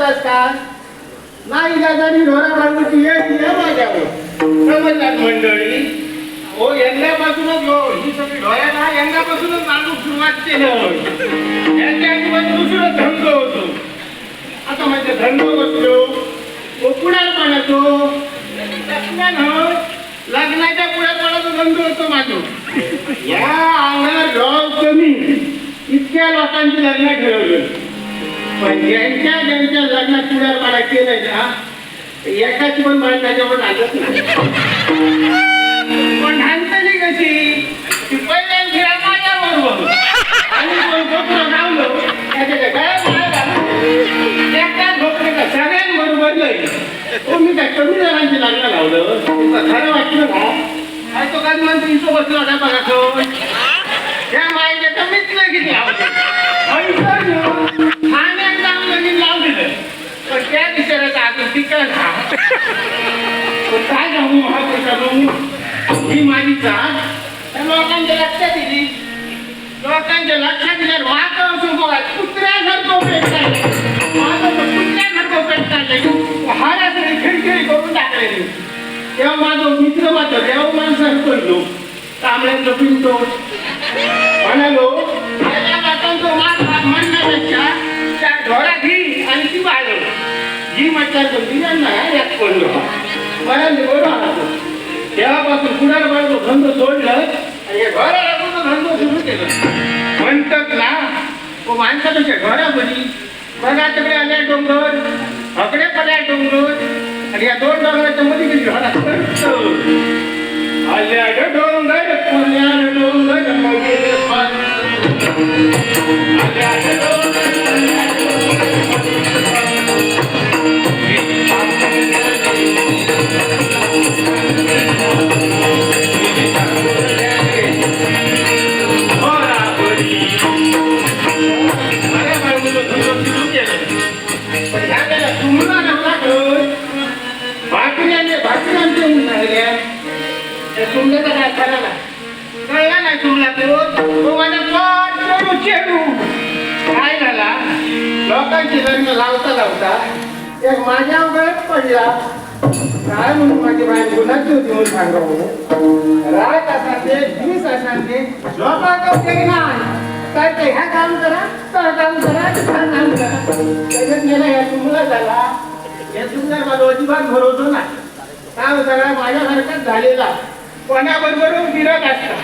का नाही इलाजानी ढोरा बांधूची ये ये माझ्यावर. समजतात मंडळी? हो यंदापासूनच हो ही सगळी ढोऱ्याला यंदापासूनच बांधून सुरुवात केली यांच्या आजीबाजू दुसरं धंदो होतो. आता म्हणजे माझ्या धंद बसलो उकडार पाण्याचो लग्नाच्या पुढे पाण्याचा धंद होतो माझो या अंगणात ढोळ कमी इतक्या लोकांची लग्न ठरवलं. पण ज्यांच्या ज्यांच्या लग्नात पुढे मला केलंय ना एकाची पण मला त्याच्यावर लागत नाही. पण हाणताली कशी ती पहिल्या फिरा माझ्या बरोबर आणि कोण लावलं त्याच्या काय गळ्यात माळ घालून सगळ्यांबरोबर नाही हो मी काय कमी जणांची लग्न लावलं? खरं वाटलं का? तो काय मंत्री तो बघा तो. त्या माईच्या कमीच नाही किती विचाराचा काय सांगू महापुरुषांनो ही माझी चाल त्या लोकांच्या लक्षात दिली लोकांच्या लक्षात दिल्यावर वाचा असो बघा कुत्र्यासारखं पेटताय माझं कुत्र्यासारखं पेटताय हारा सगळी खिडखिडी करून टाकलेली. तेव्हा माझा मित्र माझा देव माणसानं पडलो तांबड्यांचं पिंटो यात पडलो मला निवड आला तेव्हापासून कुणाला बाळगो धंद सोडलं आणि या ढोराला म्हणतात ना तो माणसापेक्षा घरामध्ये बघा तिकडे आल्या डोंगर हकडे पड्या डोंगर आणि या दोन डोंगराच्या मध्ये गेली ढोरा आल्या डोंगर पुण्या डोंगर मगे काय झाला? लोकांची रंग लावता लावता एक माझ्या गळत पडला. काय म्हणून माझी बाई गुन्हाची होती म्हणून सांगा हो? रात असाते वीस असाते लोकांचं काही नाही. काय ते ह्या काम करा तर काम करा काम करा. त्याच्यात गेला या तुम्हाला झाला. या तुम्हाला माझा अजिबात भरवतो ना काय करा माझ्यासारखाच झालेला. कोणाबरोबर फिरत असता.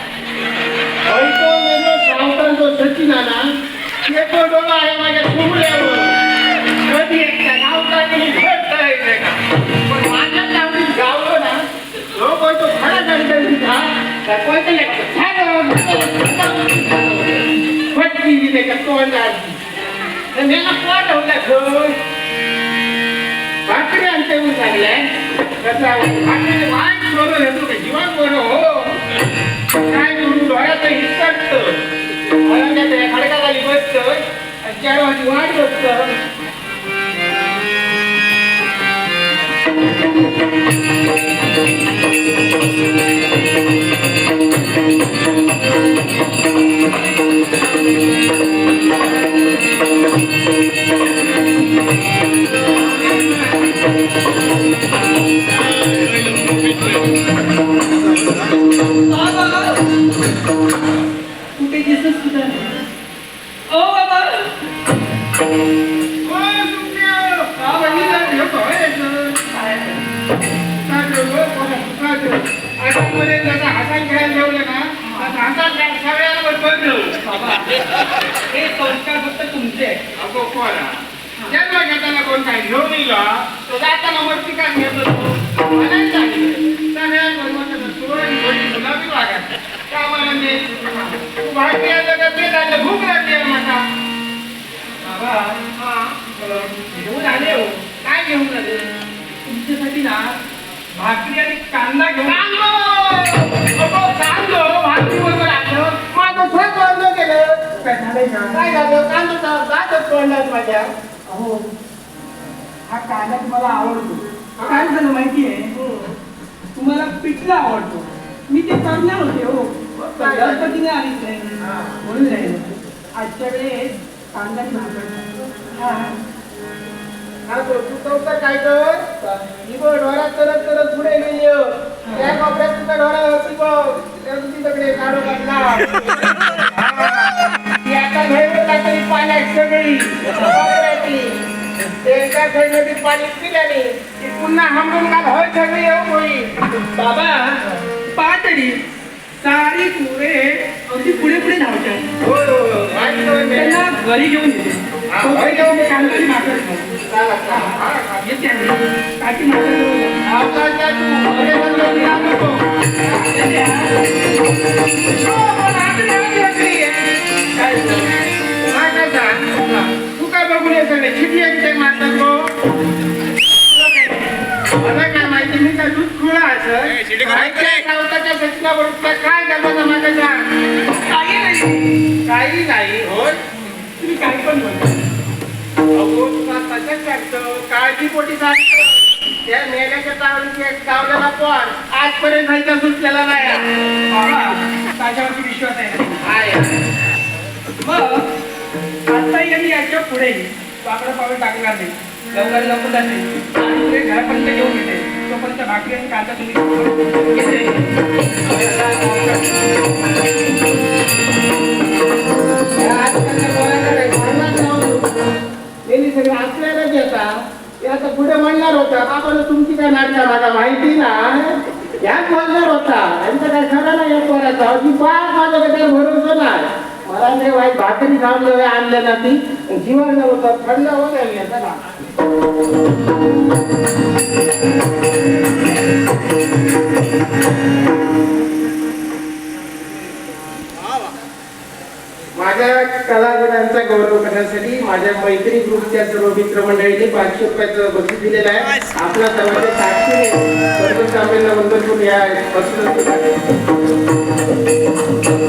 ऐको मेलो सावकार जो ते तो डोळा आहे माझ्या सुमल्यावर कधी एकटा गावकाने घट करायचंय का। पण माझ्या लावणीत गावलो ना जो तो खडा दंड था त्या कोणत्या फटकी दिले का तोंडात मेला पोट होता घर भाकरी आणते म्हणून सांगलाय कसं भाकरी वाट येतो जीवन बरं हो। काय करू डोळ्याचं हिसकटत खडकाखाली आणि चार वाट सुखाचं? आठवड्यामध्ये जसा हातात घ्यायला ठेवलं ना, तसं हातात घ्या, सगळ्यांवर बदलू. बाबा हे संस्कार फक्त तुमचे आहेत. अगो कोणा? जन्म घेताना कोण काय घेऊन येला तो जाताना मस्ती का घेत असतो म्हणायला सांगितलं. सगळ्यांबरोबर त्याचं सुवर्ण घोडी गुलाबी वागत का म्हणजे भूक लागली आहे मला बाबा हा. घेऊन आले हो. काय घेऊन आले? तुमच्यासाठी ना भाकरी आणि कांदा घेऊन कांदो भाकरी बरोबर आणलं. माझं स्वत बंद केलं. काय झालंय काय झालं? कांदा जातच तोंडात माझ्या? अहो हा कांदा तुम्हाला आवडतो. काय झालं माहिती आहे तुम्हाला पिठला आवडतो. मी ते करणार होते हो? गणपतीने आलीच नाही हा. म्हणून आजच्या वेळेस कांदा हा. तो काय कर ही बघ ढोरात करत करत पुढे गेली. त्या कोपऱ्यात तुझा ढोरा होती बघ. त्या तिकडे काढू लागला ती आता घरी काहीतरी पाण्यात सगळी. कोपऱ्यातली. ते एका घरमध्ये पाणी पिल्याने पुन्हा हमरून काल होय सगळी येऊ होईल. बाबा पातळी. सारी पुरे अगदी पुढे पुढे धावतात. त्यांना घरी घेऊन येते. येते तू. काय करता? तू काय बघून ये सगळे चिठी यांचे मारतात गो मला काय माहिती मी काय दूध खुळा असं बरोबर काय करता माझ्या काही नाही. काही नाही तुम्ही काही पण काळजी पोटी त्या मेल्याच्या पण आजपर्यंत सुटलेला नाही. विश्वास आहे. मग याच्यापुढे बाकडा पावलं टाकणार नाही. लवकर लवकर जाते. आणि पुढे घरापर्यंत घेऊन येते तोपर्यंत भाकरी आणि कांदा तुम्ही सगळे आपल्यालाच येतात ते आता पुढे म्हणणार होता आपण तुमची काय नाटका मला माहिती ना? याच म्हणणार होता. यांचं काय खरं नाही या पोराचा. अजिबात माझं त्याच्यावर भरोसा नाही. मला नाही वाईट भाकरी खाऊन आणलं ना ती. जीवन होतं थंड होत आहे माझ्या कलागुणांचा गौरव करण्यासाठी माझ्या मैत्री ग्रुपच्या सर्व मित्रमंडळींनी पाचशे रुपयाचं बक्षीस दिलेलं आहे. आपला सर्वांच्या साक्षीने सरपंच साहेबांना वंदन करून Thank you.